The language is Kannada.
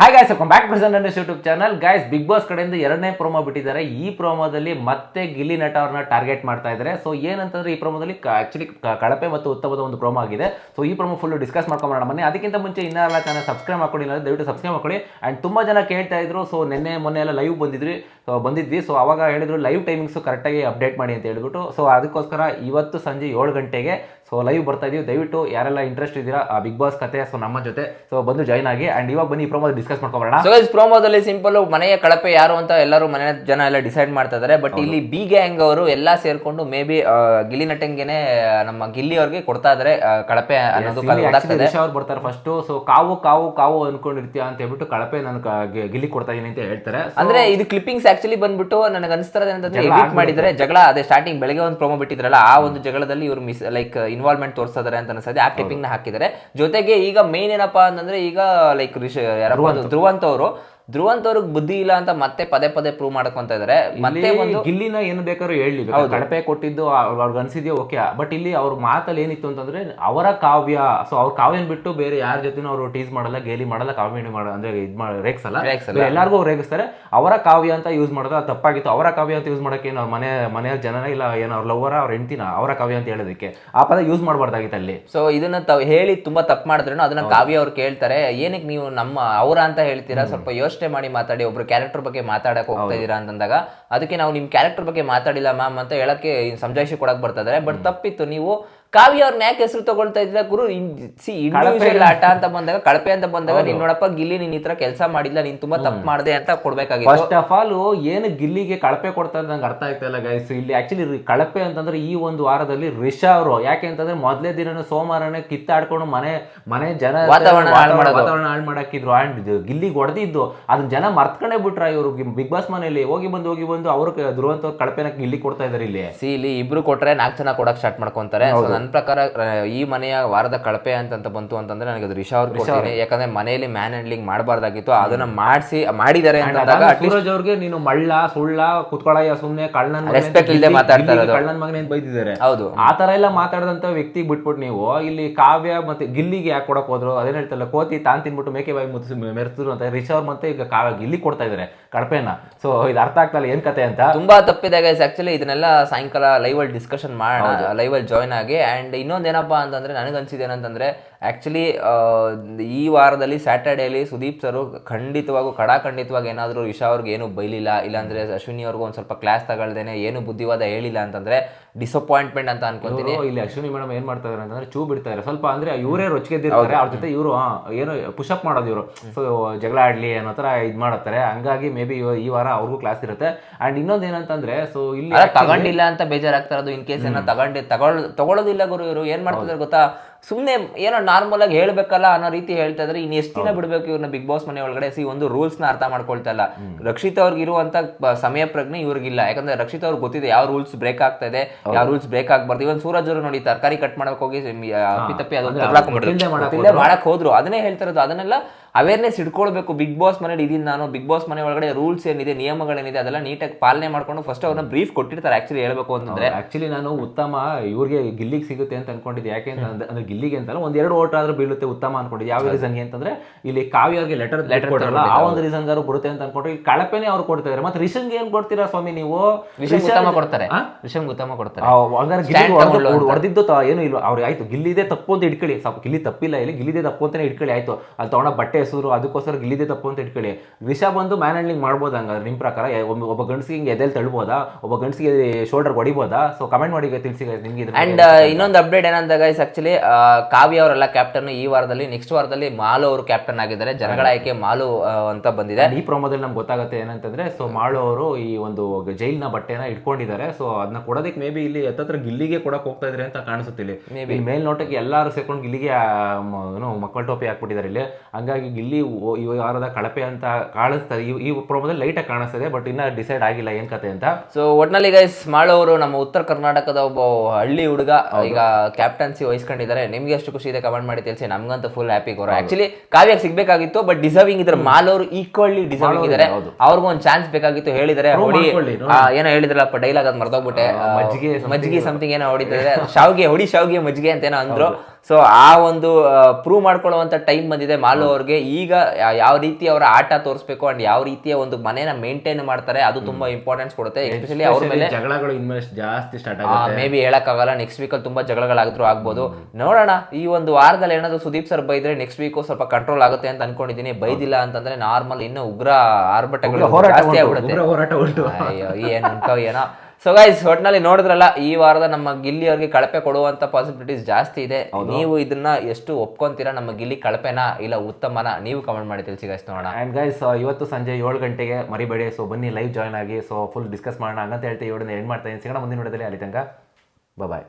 Hi guys welcome back present YouTube channel guys Big Boss ಕಡೆಯಿಂದ ಎರಡನೇ ಪ್ರೋಮೋ ಬಿಟ್ಟಿದ್ದಾರೆ. ಈ ಪ್ರೋಮೋದಲ್ಲಿ ಮತ್ತೆ ಗಿಲ್ಲಿ ನಟ ಅವ್ರನ್ನ ಟಾರ್ಗೆಟ್ ಮಾಡ್ತಾ ಇದ್ದಾರೆ. ಸೊ ಏನಂತಂದ್ರೆ ಈ ಪ್ರೋಮೋದಲ್ಲಿ ಆಕ್ಚುಲಿ ಕಳಪೆ ಮತ್ತು ಉತ್ತಮದ ಒಂದು ಪ್ರೋಮೋ ಆಗಿದೆ. ಸೊ ಈ ಪ್ರೋಮೋ ಫುಲ್ ಡಿಸ್ಕಸ್ ಮಾಡ್ಕೊಂಬರೋಣ. ಬನ್ನಿ, ಅದಕ್ಕಿಂತ ಮುಂಚೆ ಇನ್ನೆಲ್ಲ ಚಾನಲ್ ಸಬ್ಸ್ಕ್ರೈಬ್ ಮಾಡ್ಕೊಂಡಿಲ್ಲ ದಯವಿಟ್ಟು ಸಬ್ಸ್ಕ್ರೈಬ್ ಮಾಡ್ಕೊಳ್ಳಿ ಆ್ಯಂಡ್ ತುಂಬಾ ಜನ ಕೇಳ್ತಾ ಇದ್ರು ಸೊ ನಿನ್ನೆ, ಮೊನ್ನೆ ಎಲ್ಲ ಲೈವ್ ಬಂದಿದ್ರಿ. ಸೊ ಬಂದಿದ್ವಿ. ಸೊ ಅವಾಗ ಹೇಳಿದ್ರು ಲೈವ್ ಟೈಮಿಂಗ್ಸು ಕರೆಕ್ಟಾಗಿ ಅಪ್ಡೇಟ್ ಮಾಡಿ ಅಂತ ಹೇಳ್ಬಿಟ್ಟು. ಸೊ ಅದಕ್ಕೋಸ್ಕರ ಇವತ್ತು ಸಂಜೆ ಏಳು ಗಂಟೆಗೆ ಸೊ ಲೈವ್ ಬರ್ತಾ ಇದೀವಿ. ದಯವಿಟ್ಟು ಯಾರೆಲ್ಲ ಇಂಟ್ರೆಸ್ಟ್ ಇದ್ದೀರಾ ಬಿಗ್ ಬಾಸ್ ಕತೆ ಸೊ ನಮ್ಮ ಜೊತೆ. ಸೊ ಬಂದು ಜಾಯ್ನ್ ಆಗಿ. ಆ್ಯಂಡ್ ಇವಾಗ ಬನ್ನಿ, ಈ ಪ್ರೋಮೋ ಡಿಸ್ಕಸ್ ಮಾಡ್ಕೊಂಬರೋಣ. ಸೊ ಗೈಸ್ ಪ್ರೋಮೋದಲ್ಲಿ ಸಿಂಪಲ್ ಮನೆಯ ಕಳಪೆ ಯಾರು ಅಂತ ಎಲ್ಲರೂ ಮನೆ ಜನ ಎಲ್ಲ ಡಿಸೈಡ್ ಮಾಡ್ತಾ ಇದಾರೆ ಬಟ್ ಇಲ್ಲಿ ಬಿ ಗ್ಯಾಂಗ್ ಅವರು ಎಲ್ಲಾ ಸೇರ್ಕೊಂಡು ಮೇ ಬಿ ಗಿಲ್ಲಿ ನಟಂಗೆನೆ ನಮ್ಮ ಗಿಲ್ಲಿ ಅವ್ರಿಗೆ ಕೊಡ್ತಾ ಇದಾರೆ ಕಳಪೆ ಅನ್ನೋದು ಗೊತ್ತಾಗ್ತದೆ ಅವ್ರು ಬರ್ತಾರೆ ಫಸ್ಟ್ ಸೊ ಕಾವು ಕಾವು ಕಾವು ಅನ್ಕೊಂಡಿರ್ತೀಯ ಅಂತ ಹೇಳ್ಬಿಟ್ಟು ಕಳಪೆ ನನ್ ಗಿಲ್ಲಿ ಕೊಡ್ತಾ ಇದೀನಿ ಅಂತ ಹೇಳ್ತಾರೆ. ಅಂದ್ರೆ ಇದು ಕ್ಲಿಪ್ಪಿಂಗ್ಸ್ ಆಕ್ಚುಲಿ ಬಂದ್ಬಿಟ್ಟು ನನಗೆ ಅನಿಸ್ತಾರದೆ ಅಂತಂದ್ರೆ ಎಡಿಟ್ ಮಾಡಿದ್ರೆ ಜಗಳ ಅದೇ ಸ್ಟಾರ್ಟಿಂಗ್ ಬೆಳಗ್ಗೆ ಒಂದು ಪ್ರೋಮೋ ಬಿಟ್ಟಿದ್ರಲ್ಲ ಆ ಒಂದು ಜಗಳದಲ್ಲಿ ಇವರು ಮಿಸ್ ಲೈಕ್ ಇನ್ವಾಲ್ವ್ಮೆಂಟ್ ತೋರಿಸಿದಾರೆ ಅಂತ ಅನಿಸ್ತದೆ ಆ ಕ್ಲಿಪ್ಪಿಂಗ್ನ ಹಾಕಿದ್ದಾರೆ. ಜೊತೆಗೆ ಈಗ ಮೇನ್ ಏನಪ್ಪಾ ಅಂತಂದ್ರೆ ಈಗ ಲೈಕ್ ಅದು ಧ್ರುವಂತ್ ಅವರು ಧ್ರುವಂತ್ ಅವ್ರಿಗೆ ಬುದ್ಧಿ ಇಲ್ಲ ಅಂತ ಮತ್ತೆ ಪದೇ ಪದೇ ಪ್ರೂವ್ ಮಾಡ್ಕೊಂತ ಇದಾರೆ. ಮತ್ತೆ ಒಂದು ಗಿಲ್ಲಿನ ಏನು ಬೇಕಾದ್ರೂ ಹೇಳಿ ಕಳಪೆ ಕೊಟ್ಟಿದ್ದು ಅವ್ರ್- ಅವ್ರಿಗೆ ಅನ್ಸಿದ್ಯೋ ಓಕೆ ಬಟ್ ಇಲ್ಲಿ ಅವ್ರ ಮಾತಲ್ಲಿ ಏನಿತ್ತು ಅಂತಂದ್ರೆ ಅವರ ಕಾವ್ಯ ಸೊ ಅವ್ರ ಕಾವ್ಯನ ಬಿಟ್ಟು ಬೇರೆ ಯಾರ ಜೊತೆನೂ ಅವರು ಟೀಸ್ ಮಾಡಲ್ಲ ಗೇಲಿ ಮಾಡಲ್ಲ ಕಾಮಿಡಿ ಮಾಡಲ್ಲ ಅಂದ್ರೆ ಇದ್ ಮಾಡಿ ರೇಗ್ಸಲ್ಲ ಎಲ್ಲಾರ್ಗೂ ಅವ್ರು ರೇಗಿಸ್ತಾರೆ. ಅವರ ಕಾವ್ಯ ಅಂತ ಯೂಸ್ ಮಾಡೋದು ಅದು ತಪ್ಪಾಗಿತ್ತು. ಅವರ ಕಾವ್ಯ ಅಂತ ಯೂಸ್ ಮಾಡಕ್ಕೆ ಏನು ಅವ್ರ ಮನೆ ಮನೆಯ ಜನನ ಇಲ್ಲ ಏನೋ ಅವ್ರ ಲವರ ಅವ್ರ ಹೆಂಡ್ತಿನ ಅವರ ಕಾವ್ಯ ಅಂತ ಹೇಳೋದಕ್ಕೆ. ಆ ಪದ ಯೂಸ್ ಮಾಡಬಾರ್ದಾಗಿತ್ತು ಅಲ್ಲಿ. ಸೊ ಇದನ್ನ ತಾವು ಹೇಳಿ ತುಂಬಾ ತಪ್ಪು ಮಾಡಿದ್ರೂ ಅದನ್ನ ಕಾವ್ಯ ಅವ್ರು ಕೇಳ್ತಾರೆ. ಏನಕ್ಕೆ ನೀವು ನಮ್ಮ ಅವರ ಅಂತ ಹೇಳ್ತೀರಾ? ಸ್ವಲ್ಪ ಯೋಚನೆ ಮಾಡಿ ಮಾತಾಡಿ ಒಬ್ರು ಕ್ಯಾರೆಕ್ಟರ್ ಬಗ್ಗೆ ಮಾತಾಡಕ್ಕೆ ಹೋಗ್ತಾ ಇದೀರಾ ಅಂತಂದಾಗ ಅದಕ್ಕೆ ನಾವು ನಿಮ್ ಕ್ಯಾರೆಕ್ಟರ್ ಬಗ್ಗೆ ಮಾತಾಡಿಲ್ಲ ಮ್ಯಾಮ್ ಅಂತ ಹೇಳಕ್ಕೆ ಸಂಜಾಯಿಸಿ ಕೊಡಕ್ ಬರ್ತಾ ಇದಾರೆ ಬಟ್ ತಪ್ಪಿತ್ತು. ನೀವು ಕಾವ್ಯ ಅವ್ರನ್ನ ಯಾಕೆ ಹೆಸರು ತಗೊಳ್ತಾ ಇದ್ದ ಗುರು ಸಿ ಇಂಡಿವಿಜುವಲ್ ಆಟ ಅಂತ ಬಂದಾಗ ಕಳಪೆ ಅಂತ ಬಂದಾಗ ನೀನ್ ನೋಡಪ್ಪ ಗಿಲ್ಲಿ ನೀನ್ ಈ ತರ ಕೆಲಸ ಮಾಡಿಲ್ಲ ನೀನ್ ತುಂಬಾ ತಪ್ಪು ಮಾಡಿದೆ ಅಂತ ಕೊಡ್ಬೇಕಾಗಿತ್ತು. ಫಸ್ಟ್ ಆಫ್ ಆಲ್ ಏನು ಗಿಲ್ಲಿಗೆ ಕಳಪೆ ಕೊಡ್ತಾ ನಂಗೆ ಅರ್ಥ ಆಗ್ತಾ ಇಲ್ಲ ಗೈಸ್ ಇಲ್ಲಿ ಆಕ್ಚುಲಿ ಕಳಪೆ ಅಂತಂದ್ರೆ ಈ ಒಂದು ವಾರದಲ್ಲಿ ರಿಷಾ ಅವರು. ಯಾಕೆ ಅಂತಂದ್ರೆ ಮೊದಲೇ ದಿನ ಸೋಮವಾರನೇ ಕಿತ್ತಾಡ್ಕೊಂಡು ಮನೆ ಮನೆ ಜನ ವಾತಾವರಣ. ವಾತಾವರಣ ಹಾಳು ಮಾಡಾಕಿದ್ರು ಅಂಡ್ ಗಿಲ್ಲಿಗೆ ಹೊಡೆದಿದ್ದು. ಅದನ್ನ ಜನ ಮರ್ತ್ಕೊಂಡೇ ಬಿಟ್ರ ಇವರು ಬಿಗ್ ಬಾಸ್ ಮನೆಯಲ್ಲಿ. ಹೋಗಿ ಬಂದು ಹೋಗಿ ಬಂದು ಅವರು ಧ್ರುವಂತ ಕಳಪೆನ ಗಿಲ್ಲಿ ಕೊಡ್ತಾ ಇದಾರೆ ಇಲ್ಲಿ. ಸಿ ಇಲ್ಲಿ ಇಬ್ರು ಕೊಟ್ರೆ ನಾಲ್ಕು ಜನ ಕೊಡಕ್ ಸ್ಟಾರ್ಟ್ ಮಾಡ್ಕೊಂತಾರೆ. ನನ್ನ ಪ್ರಕಾರ ಈ ಮನೆಯ ವಾರದ ಕಳಪೆ ಅಂತ ಬಂತು ಅಂತಂದ್ರೆ ನನಗೆ ಅದು ರಿಷಾ ಅವ್ರು ಕೊಡ್ತೀನಿ. ಯಾಕಂದ್ರೆ ಮನೆಯಲ್ಲಿ ಮ್ಯಾನ್ ಹ್ಯಾಂಡ್ಲಿಂಗ್ ಮಾಡಬಾರ್ದಾಗಿತ್ತು. ಅದನ್ನ ಮಾಡಿಸಿ ಮಾಡಿದ್ದಾರೆ ಅಂತಂದಾಗ ಸೂರಜ್ ಅವ್ರಿಗೆ ನೀನು ಮಳ್ಳ ಸುಳ್ಳ ಕುತ್ಕೊಳ್ಳಯ್ಯ ಸುಮ್ನೆ ಕಳ್ಳನ ರೆಸ್ಪೆಕ್ಟ್ ಇಲ್ಲದೆ ಮಾತಾಡ್ತಾರೆ ಕಳ್ಳನ ಗಿಲ್ಲಿ- ಮಾತಾಡ್ತಾ ಇರೋದು. ಕಳ್ಳನ್ ಮಗನೇ ಬೈದಿದ್ದಾರೆ. ಹೌದು. ಆ ತರ ಎಲ್ಲ ಮಾತಾಡದಂತ ವ್ಯಕ್ತಿ ಬಿಟ್ಬಿಟ್ಟು ನೀವು. ಇಲ್ಲಿ ಕಾವ್ಯ ಮತ್ತೆ ಗಿಲ್ಲಿಗೆ ಯಾಕೆ ಕೊಡಕ್ ಹೋದ್ರು? ಅದೇನ್ ಹೇಳ್ತಲ್ಲ ಕೋತಿ ತಾನ್ ತಿನ್ಬಿಟ್ಟು ಮೇಕೆ ಬಾಯಿ ಮುತ್ತಿಸಿ ಮೆರೆತರು ಅಂತ. ರಿಷವ್ ಮತ್ತೆ ಈಗ ಕಾವ್ಯ ಗಿಲ್ಲಿ ಕೊಡ್ತಾ ಇದಾರೆ. ಕಡಪೆನ ಸೊ ಇದು ಅರ್ಥ ಆಗ್ತಲ್ಲ ಏನ್ ಕತೆ ಅಂತ. ತುಂಬಾ ತಪ್ಪಿದೆ ಗೈಸ್ ಆಕ್ಚುಲಿ ಇದನ್ನೆಲ್ಲ ಸಾಯಂಕಾಲ ಲೈವ್ ಅಲ್ಲಿ ಡಿಸ್ಕಷನ್ ಮಾಡೋಣ ಲೈವ್ ಅಲ್ಲಿ ಜಾಯ್ನ್ ಆಗಿ. ಅಂಡ್ ಇನ್ನೊಂದ್ ಏನಪ್ಪಾ ಅಂತಂದ್ರೆ ನನಗನ್ಸಿದೆ ಏನಂತಂದ್ರೆ ಆಕ್ಚುಲಿ ಈ ವಾರದಲ್ಲಿ ಸ್ಯಾಟರ್ಡೇಲಿ ಸುದೀಪ್ ಸರು ಖಂಡಿತವಾಗೂ ಖಡಾಖಂಡಿತವಾಗಿ ಏನಾದರೂ ಇಶಾ ಅವ್ರಿಗೆ ಏನು ಬೈಲಿಲ್ಲ ಇಲ್ಲಾಂದ್ರೆ ಅಶ್ವಿನಿ ಅವ್ರಿಗೂ ಒಂದು ಸ್ವಲ್ಪ ಕ್ಲಾಸ್ ತಗೊಳ್ದೇನೆ ಏನು ಬುದ್ಧಿವಾದ ಹೇಳಿಲ್ಲ ಅಂತಂದ್ರೆ ಡಿಸಪಾಯಿಂಟ್ಮೆಂಟ್ ಅಂತ ಅನ್ಕೊಂತೀನಿ. ಇಲ್ಲಿ ಅಶ್ವಿನಿ ಮೇಡಮ್ ಏನು ಮಾಡ್ತಾ ಇದಾರೆ ಅಂತಂದ್ರೆ ಚೂ ಬಿಡ್ತಾ ಇದಾರೆ. ಸ್ವಲ್ಪ ಅಂದ್ರೆ ಇವರೇ ರೊಚ್ಚಿಗೆದ್ದಿರ್ತಾರೆ ಅವ್ರ ಜೊತೆ ಇವರು ಏನು ಪುಷಪ್ ಮಾಡೋದು ಇವರು. ಸೊ ಜಗಳ ಆಡ್ಲಿ ಅನ್ನೋ ಥರ ಇದು ಮಾಡ್ತಾರೆ. ಹಂಗಾಗಿ ಮೇ ಬಿ ಈ ವಾರ ಅವ್ರಿಗೂ ಕ್ಲಾಸ್ ಇರುತ್ತೆ. ಆ್ಯಂಡ್ ಇನ್ನೊಂದು ಏನಂತಂದ್ರೆ ಸೊ ಇಲ್ಲಿ ತಗೊಂಡಿಲ್ಲ ಅಂತ ಬೇಜಾರಾಗ್ತಾ ಇರೋದು ಇನ್ ಕೇಸ್ ಏನೋ ತಗೊಂಡು ತಗೊಳ್ ತಗೊಳ್ಳೋದಿಲ್ಲ ಗುರು ಇವರು. ಏನು ಮಾಡ್ತಿದ್ದಾರೆ ಗೊತ್ತಾ? ಸುಮ್ನೆ ಏನೋ ನಾರ್ಮಲ್ ಆಗಿ ಹೇಳ್ಬೇಕಲ್ಲ ಅನ್ನೋ ರೀತಿ ಹೇಳ್ತಾ ಇದ್ರೆ ಇನ್ನು ಎಷ್ಟು ದಿನ ಬಿಡ್ಬೇಕು ಇವ್ರನ್ನ ಬಿಗ್ ಬಾಸ್ ಮನೆ ಒಳಗಡೆ ಸಿ ಒಂದು ರೂಲ್ಸ್ನ ಅರ್ಥ ಮಾಡ್ಕೊಳ್ತಾ ಇಲ್ಲ. ರಕ್ಷಿತ್ ಅವ್ರಿಗೆ ಇರುವಂತ ಸಮಯ ಪ್ರಜ್ಞೆ ಇವ್ರಿಗಿಲ್ಲ. ಯಾಕಂದ್ರೆ ರಕ್ಷಿತ್ ಅವ್ರಿಗೆ ಗೊತ್ತಿದೆ ಯಾವ ರೂಲ್ಸ್ ಬ್ರೇಕ್ ಆಗ್ತಾ ಇದೆ ಯಾವ ರೂಲ್ಸ್ ಬ್ರೇಕ್ ಆಗ್ಬಾರ್ದು. ಇವನ್ ಸೂರಜ್ ಅವರು ನೋಡಿ ತರಕಾರಿ ಕಟ್ ಮಾಡಕ್ ಹೋಗಿ ಅಪ್ಪಿತಪ್ಪಿ ಅದೊಂದು ಮಾಡಕ್ ಹೋದ್ರು. ಅದನ್ನೇ ಹೇಳ್ತಾ ಇರೋದು. ಅದನ್ನೆಲ್ಲ ಅವೇರ್ನೆಸ್ ಇಟ್ಕೊಳ್ಬೇಕು ಬಿಗ್ ಬಾಸ್ ಮನೇಲಿ ಇದೀನಿ ನಾನು. ಬಿಗ್ ಬಾಸ್ ಮನೆ ಒಳಗಡೆ ರೂಲ್ಸ್ ಏನಿದೆ ನಿಯಮಗಳೇನಿದೆ ಅದೆಲ್ಲ ನೀಟಾಗಿ ಪಾಲನೆ ಮಾಡ್ಕೊಂಡು ಫಸ್ಟ್ ಅವ್ರನ್ನ ಬ್ರೀಫ್ ಕೊಟ್ಟಿರ್ತಾರೆ ಆಕ್ಚುಲಿ ಹೇಳಬೇಕು ಅಂತಂದ್ರೆ. ಆಕ್ಚುಲಿ ನಾನು ಉತ್ತಮ ಇವ್ರಿಗೆ ಗಿಲ್ಲಿಗೆ ಸಿಗುತ್ತೆ ಅಂತ ಅನ್ಕೊಂಡಿದ್ದೆ. ಯಾಕೆ ಅಂತ ಅಂದ್ರೆ ಅಂದ್ರೆ ಗಿಲ್ಲಿಗೆ ಅಂತಲ್ಲ ಒಂದ್ ಎರಡು ಓಟ್ ಆದ್ರೂ ಬೀಳುತ್ತೆ ಉತ್ತಮ ಅನ್ಕೊಂಡಿದ್ದೆ. ಯಾವ ರೀಸನ್ ಅಂತಂದ್ರೆ ಇಲ್ಲಿ ಕಾವ್ಯ ಅವ್ರಿಗೆ ಲೆಟರ್ ಲೆಟರ್ ಕೊಡಲ್ಲ ಆ ಒಂದು ರೀಸನ್ ಬರುತ್ತೆ ಅಂತ ಅನ್ಕೊಂಡ್ರೆ ಈ ಕಳಪೆನೆ ಅವ್ರು ಕೊಡ್ತಾ ಇದಾರೆ. ಮತ್ತೆ ರಿಷನ್ಗೆ ಏನ್ ಕೊಡ್ತೀರಾ ಸ್ವಾಮಿ ನೀವು? ರಿಷನ್ ಉತ್ತಮ ಕೊಡ್ತಾರೆ? ರಿಷನ್ ಉತ್ತಮ ಕೊಡ್ತಾರೆ. ಹಾಗಾದ್ರೆ ಗಿಲ್ಲಿ ಹೊಡೆದಿದ್ದು ಹೊಡ್ದು- ಹೊಡ್ದಿದ್ದು ಏನು ಇಲ್ಲ ಅವ್ರಿಗೆ ಆಯ್ತು. ಗಿಲ್ಲಿದೆ ತಪ್ಪು ಅಂತ ಇಟ್ಕೊಳ್ಳಿ. ಸ್ವಲ್ಪ ಗಿಲ್ಲಿ ತಪ್ಪಿಲ್ಲ. ಇಲ್ಲಿ ಗಿಲ್ಲಿದೆ ತಪ್ಪು ಅಂತಾನೆ ಇಟ್ಕೊಳ್ಳಿ. ಆಯ್ತು. ಅಲ್ಲಿ ತಗೊಂಡ ಬಟ್ಟೆ ಹೆಸರು ಅದಕ್ಕೋಸ್ಕರ ಗಿಲ್ಲಿದೆ ತಪ್ಪು ಅಂತ ಇಟ್ಕೊಳ್ಳಿ. ರಿಷಾ ಬಂದು ಮ್ಯಾನ್ ಹ್ಯಾಂಡ್ಲಿಂಗ್ ಮಾಡ್ಬೋದು ಹಂಗಾದ್ರೆ ನಿಮ್ಮ ಪ್ರಕಾರ? ಒಬ್ಬ ಒಬ್ಬ ಗಂಡಸಿಗೆ ಹಿಂಗೆ ಎದೆಲ್ ತಳ್ಬೋದಾ? ಒಬ್ಬ ಗಂಡಸಿಗೆ ಶೋಲ್ಡರ್ ಹೊಡಿಬೋದಾ? ಸೊ ಕಮೆಂಟ್ ಮಾಡಿ ತಿಳಿಸಿ ನಿಮಗೆ ಇದ್ರ ಅಂಡ್ ಇನ್ನೊಂದು ಅಪ್ಡೇಟ್ ಏನಂತ ಗೈಸ್ ಆಕ್ಚುಲಿ ಕಾವ್ಯ ಅವರೆಲ್ಲ ಕ್ಯಾಪ್ಟನ್ ಈ ವಾರದಲ್ಲಿ ನೆಕ್ಸ್ಟ್ ವಾರದಲ್ಲಿ ಮಾಲು ಅವರು ಕ್ಯಾಪ್ಟನ್ ಆಗಿದ್ದಾರೆ. ಜನಗಳ ಆಯ್ಕೆ ಮಾಲು ಅಂತ ಬಂದಿದೆ. ಈ ಪ್ರೋಮೋದಲ್ಲಿ ನಮ್ಗೆ ಗೊತ್ತಾಗುತ್ತೆ ಏನಂತಂದ್ರೆ ಸೊ ಮಾಳು ಅವರು ಈ ಒಂದು ಜೈಲಿನ ಬಟ್ಟೆನ ಇಟ್ಕೊಂಡಿದ್ದಾರೆ. ಸೊ ಅದನ್ನ ಕೊಡೋದಕ್ಕೆ ಮೇ ಬಿ ಇಲ್ಲಿ ಹತ್ತತ್ರ ಗಿಲ್ಲಿಗೆ ಕೊಡಕ್ ಹೋಗ್ತಾ ಇದ್ರೆ ಅಂತ ಕಾಣಿಸುತ್ತೆ ಇಲ್ಲಿ. ಇಲ್ಲಿ ಮೇಲ್ನೋಟಕ್ಕೆ ಎಲ್ಲರೂ ಸೇರ್ಕೊಂಡು ಗಿಲ್ಲಿಗೆ ಮಕ್ಕಳ ಟೋಪಿ ಹಾಕ್ಬಿಟ್ಟಿದ್ದಾರೆ ಇಲ್ಲಿ. ಹಂಗಾಗಿ ಈ ವಾರದ ಕಳಪೆ ಅಂತ ಕಾಣಿಸ್ತಾರೆ. ಈ- ಈ ಪ್ರೋಮೋದಲ್ಲಿ ಲೈಟ್ ಆಗಿ ಕಾಣಿಸ್ತದೆ ಬಟ್ ಇನ್ನ ಡಿಸೈಡ್ ಆಗಿಲ್ಲ ಏನ್ ಕತೆ ಅಂತ. ಸೊ ಒಟ್ನಲ್ಲಿ ಈಗ ಮಾಳವರು ನಮ್ಮ ಉತ್ತರ ಕರ್ನಾಟಕದ ಒಬ್ಬ ಹಳ್ಳಿ ಹುಡುಗ ಈಗ ಕ್ಯಾಪ್ಟನ್ಸಿ ವಹಿಸ್ಕೊಂಡಿದ್ದಾರೆ. ನಿಮ್ಗೆ ಎಷ್ಟು ಖುಷಿ ಇದೆ ಕಮೆಂಟ್ ಮಾಡಿ ತಿಳಿಸಿ. ನಮ್ಗಂತೂ ಫುಲ್ ಹ್ಯಾಪಿ ಗೌರವ. ಆಕ್ಚುಲಿ ಕಾವ್ಯಕ್ಕೆ ಸಿಗ್ಬೇಕಾಗಿತ್ತು ಬಟ್ ಡಿಸರ್ವಿಂಗ್ ಇದ್ರೆ ಮಾಲವರು ಈಕ್ವಲ್ಲಿ ಈಕ್ವಲಿ ಡಿಸರ್ವಿಂಗ್ ಇದ್ದಾರೆ ಅವ್ರಿಗೊಂದು ಒಂದು ಚಾನ್ಸ್ ಬೇಕಾಗಿತ್ತು ಹೇಳಿದರೆ. ಹೊಡಿ. ಏನೋ ಹೇಳಿದ್ರಲ್ಲಪ್ಪ ಡೈಲಾಗ್ ಅದು ಮರ್ತೋಗ್ಬಿಟ್ಟೆ ಮಜ್ಜಿಗೆ ಮಜ್ಜಿಗೆ ಸಮಥಿಂಗ್ ಏನೋ ಹೊಡಿತಾರೆ ಶಾವ್ಗೆ ಹೊಡಿ ಶಾವ್ಗೆ ಮಜ್ಜಿಗೆ ಅಂತ ಏನೋ ಅಂದ್ರು. ಸೊ ಆ ಒಂದು ಪ್ರೂವ್ ಮಾಡ್ಕೊಳ್ಳುವಂಥ ಟೈಮ್ ಬಂದಿದೆ. ಮಾಲು ಅವ್ರಿಗೆ ಈಗ ಯಾವ ರೀತಿ ಅವರ ಆಟ ತೋರಿಸ್ಬೇಕು ಅಂಡ್ ಯಾವ ರೀತಿಯ ಒಂದು ಮನೇನ ಮೇಂಟೈನ್ ಮಾಡ್ತಾರೆ ಅದು ತುಂಬಾ ಇಂಪಾರ್ಟೆನ್ಸ್ ಕೊಡುತ್ತೆ. ಎಸ್ಪೆಷಲಿ ಅವ್ರ ಮೇಲೆ ಜಗಳಗಳು ಇನ್ವೆಸ್ಟ್ ಜಾಸ್ತಿ ಸ್ಟಾರ್ಟ್ ಆಗುತ್ತೆ. ಮೇ ಬಿ ಹೇಳೋಕ್ಕಾಗಲ್ಲ ನೆಕ್ಸ್ಟ್ ವೀಕಲ್ಲಿ ತುಂಬಾ ಜಗಳಗಳಾಗಿದ್ರು ಆಗ್ಬೋದು. ನೋಡೋಣ. ಈ ಒಂದು ವಾರದಲ್ಲಿ ಏನಾದರೂ ಸುದೀಪ್ ಸರ್ ಬೈದ್ರೆ ನೆಕ್ಸ್ಟ್ ವೀಕು ಸ್ವಲ್ಪ ಕಂಟ್ರೋಲ್ ಆಗುತ್ತೆ ಅಂತ ಅನ್ಕೊಂಡಿದೀನಿ ಬೈದಿಲ್ಲ ಅಂತಂದ್ರೆ ನಾರ್ಮಲ್ ಇನ್ನೂ ಉಗ್ರ ಆರ್ಭಟಗಳು ಜಾಸ್ತಿ ಆಗ್ಬಿಡುತ್ತೆ. ಏನು ಏನೋ. ಸೊ ಗೈಸ್ ಒಟ್ನಲ್ಲಿ ನೋಡಿದ್ರಲ್ಲ ಈ ವಾರದ ನಮ್ಮ ಗಿಲ್ಲಿ ಅವ್ರಿಗೆ ಕಳಪೆ ಕೊಡುವಂತ ಪಾಸಿಬಿಲಿಟೀಸ್ ಜಾಸ್ತಿ ಇದೆ. ನೀವು ಇದನ್ನ ಎಷ್ಟು ಒಪ್ಕೊಂತೀರಾ ನಮ್ಮ ಗಿಲ್ಲಿ ಕಳಪೆನಾ ಇಲ್ಲ ಉತ್ತಮನ? ನೀವು ಕಮೆಂಟ್ ಮಾಡಿ ತಿಳಿಸಿ ಗೈಸ್ ನೋಡೋಣ. ಆ್ಯಂಡ್ ಗೈಸ್ ಇವತ್ತು ಸಂಜೆ ಏಳು ಗಂಟೆಗೆ ಮರಿಬೇಡಿ. ಸೊ ಬನ್ನಿ ಲೈವ್ ಜಾಯ್ನ್ ಆಗಿ. ಸೊ ಫುಲ್ ಡಿಸ್ಕಸ್ ಮಾಡೋಣ. ಅಂತ ಹೇಳ್ತೀವಿ ಇವಡನ್ನ ಏನು ಮಾಡ್ತಾ ಇದ್ದೀನಿ ಸಿಗೋಣ ಮುಂದಿನ ನೋಡಿದ್ರೆ ಅಲ್ಲಿ ತನಕ ಬಾಯ್